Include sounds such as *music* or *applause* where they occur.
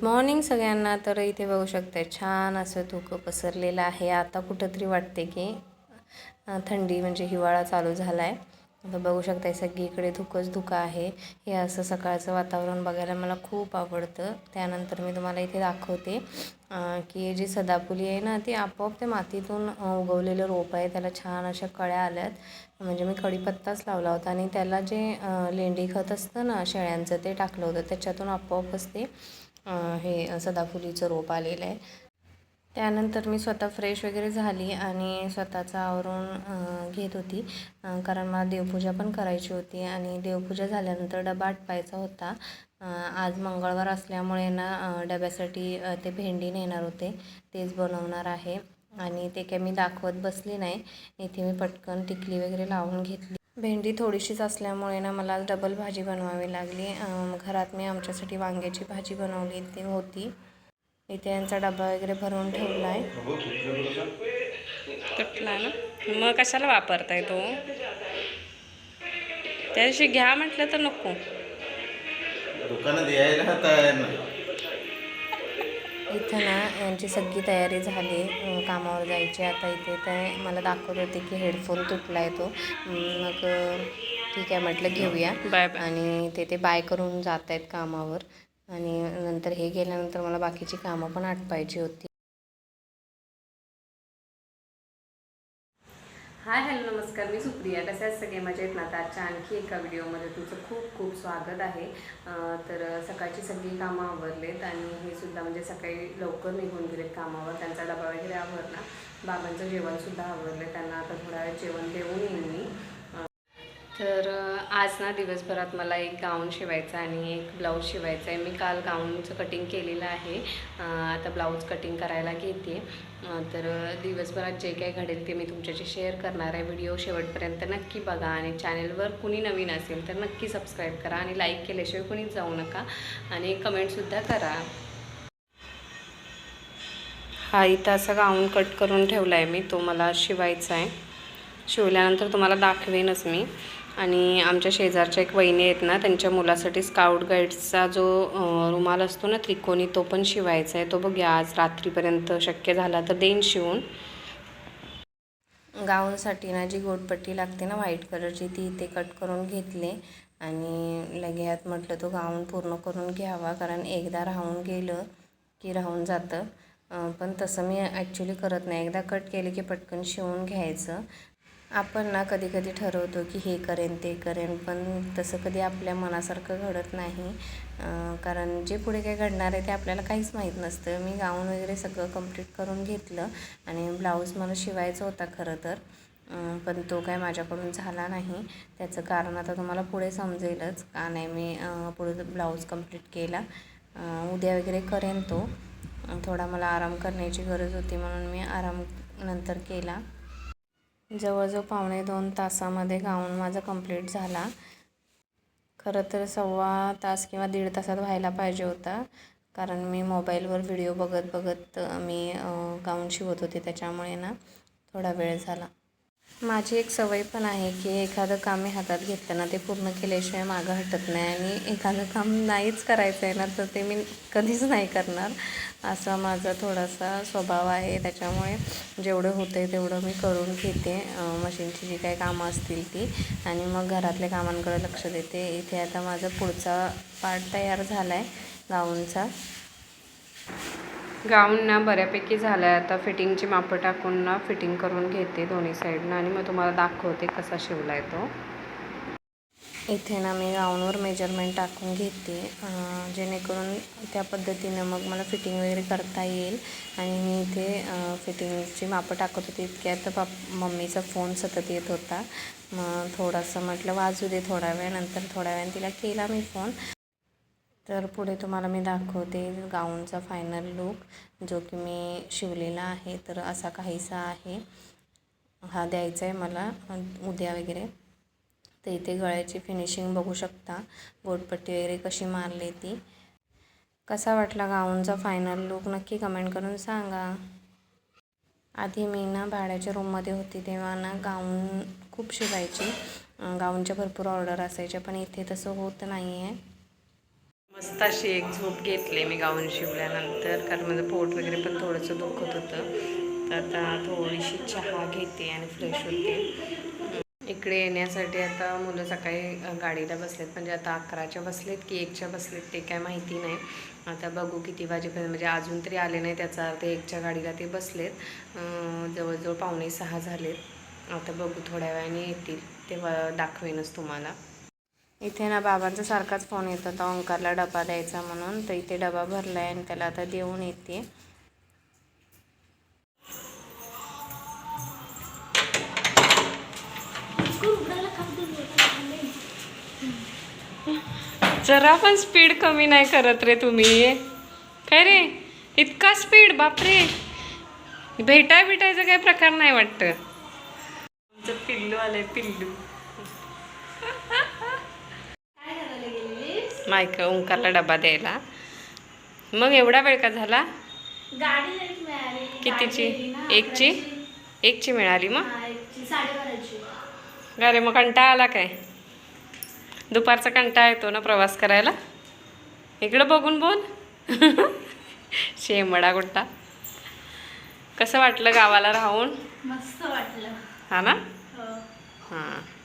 Good morning सगळ्यांना. तर इथे बघू शकताय छान असं धुकं पसरलेलं आहे. आता कुठंतरी वाटते की थंडी म्हणजे हिवाळा चालू झाला आहे आता बघू शकता सगळीकडे धुकंच धुकं आहे. हे असं सकाळचं वातावरण बघायला मला खूप आवडतं. त्यानंतर मी तुम्हाला इथे दाखवते की हे जी सदाफुली आहे ना ती आपोआप ते मातीतून उगवलेलं रोप आहे. त्याला छान अशा कळ्या आल्यात. म्हणजे मी कढीपत्ताच लावला होता आणि त्याला जे लेंडी खत असतं ना शेळ्यांचं ते टाकलं होतं. त्याच्यातून आपोआपच ते हे सदाफुलीचं रोप आलेलं आहे. त्यानंतर मी स्वतः फ्रेश वगैरे झाली आणि स्वतःचं आवरून घेत होती. कारण मला देवपूजा पण करायची होती आणि देवपूजा झाल्यानंतर डबा आटपायचा होता. आज मंगळवार असल्यामुळे ना डब्यासाठी ते भेंडी नेणार होते. तेच बनवणार आहे. आणि ते काय मी दाखवत बसली नाही. इथे मी पटकन टिकली वगैरे लावून घेतली. भेंडी थोडीशीच असल्यामुळे ना मला डबल भाजी बनवावी लागली. घरात मी आमच्यासाठी वांग्याची भाजी बनवली ती होती. इथे यांचा डबा वगैरे भरून ठेवला आहे तुटला ना? मग कशाला वापरताय तो? त्या दिवशी घ्या म्हटलं तर नको. दुकानात यायला इथं ना यांची सगळी तयारी झाली कामावर जायची. आता इथे ते मला दाखवत होते की हेडफोन तुटला आहे तो मग ठीक आहे म्हटलं घेऊया. Bye bye. आणि ते ते बाय करून जात आहेत कामावर. आणि नंतर हे गेल्यानंतर मला बाकीची कामं पण आटपायची होती. हाय हॅलो नमस्कार. मी सुप्रिया. कसे आहेत सगळे? माझ्या ना? आता आजच्या आणखी एका व्हिडिओमध्ये तुमचं खूप खूप स्वागत आहे. तर सकाळची सगळी कामं आवरलेत आणि हे सुद्धा म्हणजे सकाळी लवकर निघून गेलेत कामावर. त्यांचा डबा वगैरे आवरला. बाबांचं जेवणसुद्धा आवरलं. त्यांना आता थोडा वेळ जेवण देऊन येईन मी. तर आज ना दिवसभरात मला एक गाऊन शिवायचा आणि एक ब्लाऊज शिवायचा आहे मी काल गाऊनचं कटिंग केलेलं आहे. आता ब्लाऊज कटिंग करायला घेते. तर दिवसभरात जे काही घडेल ते मी तुमच्याशी शेअर करणार आहे. व्हिडिओ शेवटपर्यंत नक्की बघा आणि चॅनलवर कुणी नवीन असेल तर नक्की सबस्क्राईब करा आणि लाईक केल्याशिवाय कुणी जाऊ नका आणि कमेंटसुद्धा करा. हा इथं असा गाऊन कट करून ठेवला आहे मी. तो मला शिवायचा आहे शिवल्यानंतर तुम्हाला दाखवेनच मी. आणि आमच्या शेजारच्या एक वहिनी आहेत ना त्यांच्या मुलासाठी स्काउट गाईड्सचा जो रुमाल असतो ना त्रिकोणी तो पण शिवायचा आहे. तो बघूया आज रात्रीपर्यंत शक्य झाला तर देईन शिवून. गाऊनसाठी ना जी गोटपट्टी लागते ना व्हाईट कलरची ती इथे कट करून घेतले. आणि लगेच म्हटलं तो गाऊन पूर्ण करून घ्यावा कारण एकदा राहून गेलं की राहून जातं. पण तसं मी ॲक्च्युली करत नाही. एकदा कट केले की पटकन शिवून घ्यायचं. आपण ना कधी कधी ठरवतो की हे करेन ते करेन पण तसं कधी आपल्या मनासारखं घडत नाही. कारण जे पुढे काय घडणार आहे ते आपल्याला काहीच माहीत नसतं. मी गाऊन वगैरे सगळं कंप्लीट करून घेतलं आणि ब्लाऊज मला शिवायचा होता खरं तर. पण तो काय माझ्याकडून झाला नाही. त्याचं कारण आता तुम्हाला पुढे समजेलच का नाही. मी पुढे ब्लाऊज कंप्लीट केला उद्या वगैरे करेन तो. थोडा मला आराम करण्याची गरज होती म्हणून मी आराम नंतर केला. जवळजवळ पावणे दोन तासामध्ये गाऊन माझा कंप्लीट झाला. खरं तर सव्वा तास किंवा दीड तासात व्हायला पाहिजे होता. कारण मी मोबाईलवर व्हिडिओ बघत बघत मी गाऊन शिवत होते. त्याच्यामुळे ना थोडा वेळ झाला. माझी एक सवय पण आहे की एखादं काम मी हातात घेतलं ना ते पूर्ण केल्याशिवाय मागं हटत नाही आणि एखादं काम नाहीच करायचं आहे ना तर ते मी कधीच नाही करणार. असा माझा थोडासा स्वभाव आहे. त्याच्यामुळे जेवढं होतं आहे तेवढं मी करून घेते. मशीनची जी काही कामं असतील ती. आणि मग घरातल्या कामांकडे लक्ष देते. इथे आता माझा पुढचा पार्ट तयार झाला आहे गाऊनचा गाऊन ना बऱ्यापैकी झालं आहे आता फिटिंगची मापं टाकून ना फिटिंग करून घेते दोन्ही साईडनं आणि मग तुम्हाला दाखवते कसा शिवला आहे तो. इथे ना मी गाऊनवर मेजरमेंट टाकून घेते. जेणेकरून त्या पद्धतीनं मग मला फिटिंग वगैरे करता येईल. आणि मी इथे फिटिंगची मापं टाकत होते. इतक्यात पाप मम्मीचा फोन सतत येत होता. मग थोडासा म्हटलं वाजू दे थोडा वेळ नंतर थोड्या वेळाने तिला केला मी फोन. तर पुढे तुम्हाला मी दाखवते गाऊनचा फायनल लुक जो की मी शिवलेला आहे. तर असा काहीसा आहे. हा द्यायचा आहे मला उद्या वगैरे. तर इथे गळ्याची फिनिशिंग बघू शकता. गोटपट्टी वगैरे कशी मारली ती. कसा वाटला गाऊनचा फायनल लुक नक्की कमेंट करून सांगा. आधी मी ना भाड्याच्या रूममध्ये होती तेव्हा ना गाऊन खूप शिवायची. गाऊनच्या भरपूर ऑर्डर असायच्या पण इथे तसं होत नाही आहे मस्त अशी एक झोप घेतली मी गाऊन शिवल्यानंतर कारण माझं पोट वगैरे पण थोडंसं दुखत होतं. तर आता थोडीशी चहा घेते आणि फ्रेश होते. इकडे येण्यासाठी आता मुलं सकाळी गाडीला बसलेत. म्हणजे आता अकराच्या बसलेत की एकच्या बसलेत ते काय माहिती नाही. आता बघू किती वाजेपर्यंत म्हणजे अजून तरी आले नाही. त्याचा अर्थ एकच्या गाडीला ते बसलेत. जवळजवळ पावणे सहा झालेत. आता बघू थोड्या वेळाने येतील. तेव्हा दाखवेनच तुम्हाला. इथे ना बाबांचा सारखाच फोन येत होता ओंकारला डबा द्यायचा म्हणून. तर इथे डबा भरला आहे आणि त्याला आता देऊन येते. जरा पण स्पीड कमी नाही करत रे तुम्ही. काय रे? इतका स्पीड बापरे. भेटाय भेटायचा काही प्रकार नाही वाटतं. आमचं पिल्लू आलंय पिल्लू. मायक ओंकारला डबा द्यायला. मग एवढा वेळ का झाला? कितीची? एकची. एकची मिळाली मग? अरे मग कंटाळा आला काय? दुपारचा कंटाळा येतो ना प्रवास करायला? इकडं बघून बोल. *laughs* शेमडा गुट्टा. कसं वाटलं गावाला राहून? मस्त वाटलं. हा ना? हो. हां.